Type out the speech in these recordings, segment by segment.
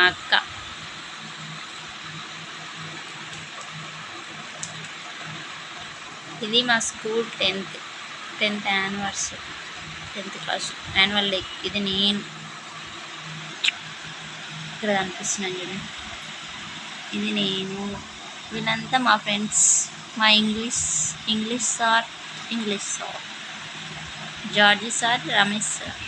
మా అక్క. ఇది మా school tenth tenth anniversary tenth class annual day. ఇది నేను. ఇక్కడ కనిపిస్తున్నాను చూడండి. ఇది నేను. వీళ్ళంతా మా ఫ్రెండ్స్. మా English English sir English sir. George sir Ramesh sir.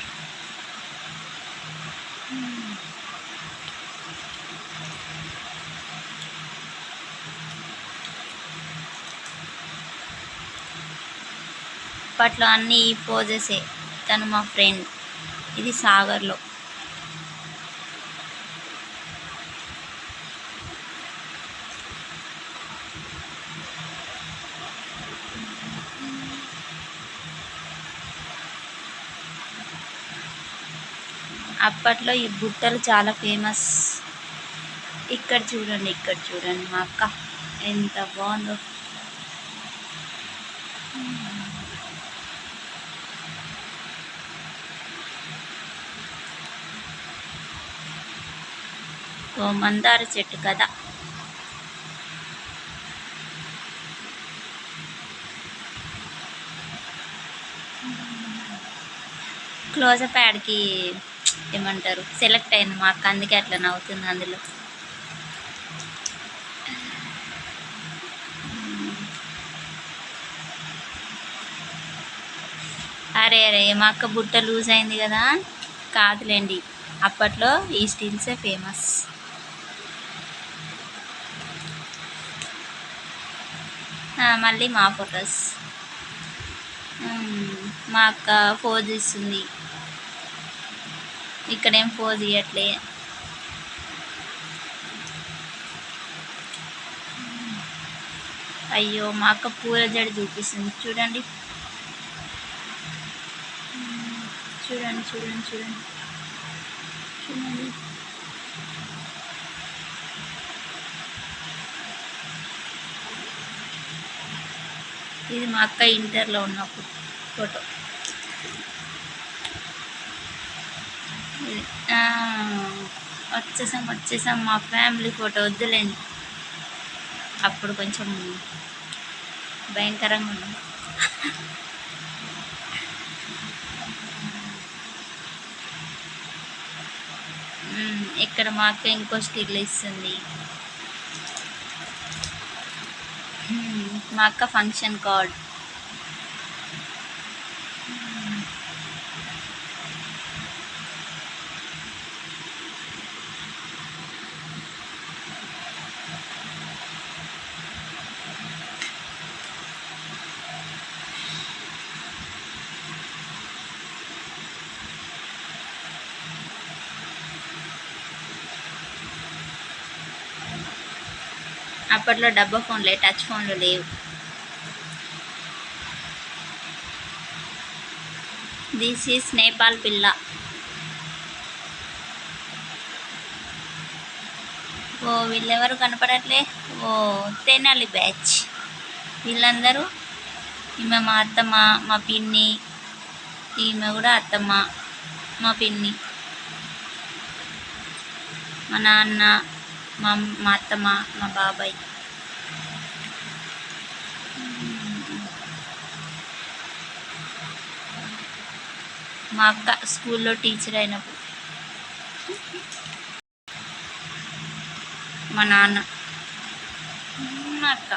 అప్పట్లో అన్ని ఈ పోజెసే తను మా ఫ్రెండ్. ఇది సాగర్లో. అప్పట్లో ఈ బుట్టలు చాలా ఫేమస్. ఇక్కడ చూడండి ఇక్కడ చూడండి మా అక్క. ఎంత బాగుందో. ఓ మందార చెట్టు కదా క్లోజప్ యాడ్కి ఏమంటారు? సెలెక్ట్ అయింది మా అక్క అందుకే అట్లా నవ్వుతుంది అందులో. అరే అరే మా అక్క బుట్ట లూజ్ అయింది కదా? కాదులేండి అప్పట్లో ఈ స్టీల్సే ఫేమస్. మళ్ళీ మా ఫొటోస్. మా అక్క ఫోజ్ ఇస్తుంది. ఇక్కడేం ఫోజ్ ఇవ్వట్లే అయ్యో మా అక్క పూల జడి చూపిస్తుంది. చూడండి. చూడండి చూడండి చూడండి. చూడండి. ఇది మా అక్క ఇంటర్లో ఉన్నప్పుడు ఫోటో. వచ్చేసాం వచ్చేసాం. మా ఫ్యామిలీ ఫోటో వద్దులేండి. అప్పుడు కొంచెం భయంకరంగా ఉన్నాం ఇక్కడ మా అక్క ఇంకో స్టిల్ ఇస్తుంది. మా అక్క ఫంక్షన్ కార్డ్. అప్పట్లో డబ్బా ఫోన్లే టచ్ ఫోన్లు లేవు. దిస్ ఈస్ నేపాల్ పిల్ల. ఓ వీళ్ళెవరు కనపడట్లే? ఓ తెనాలి బ్యాచ్. వీళ్ళందరూ ఈమె మా అత్తమ్మ మా పిన్ని ఈమె కూడా అత్తమ్మ మా పిన్ని మా నాన్న మా మా అత్తమ్మ మా బాబాయ్. మా అక్క స్కూల్లో టీచర్ అయినప్పుడు. మా నాన్న. మా అక్క.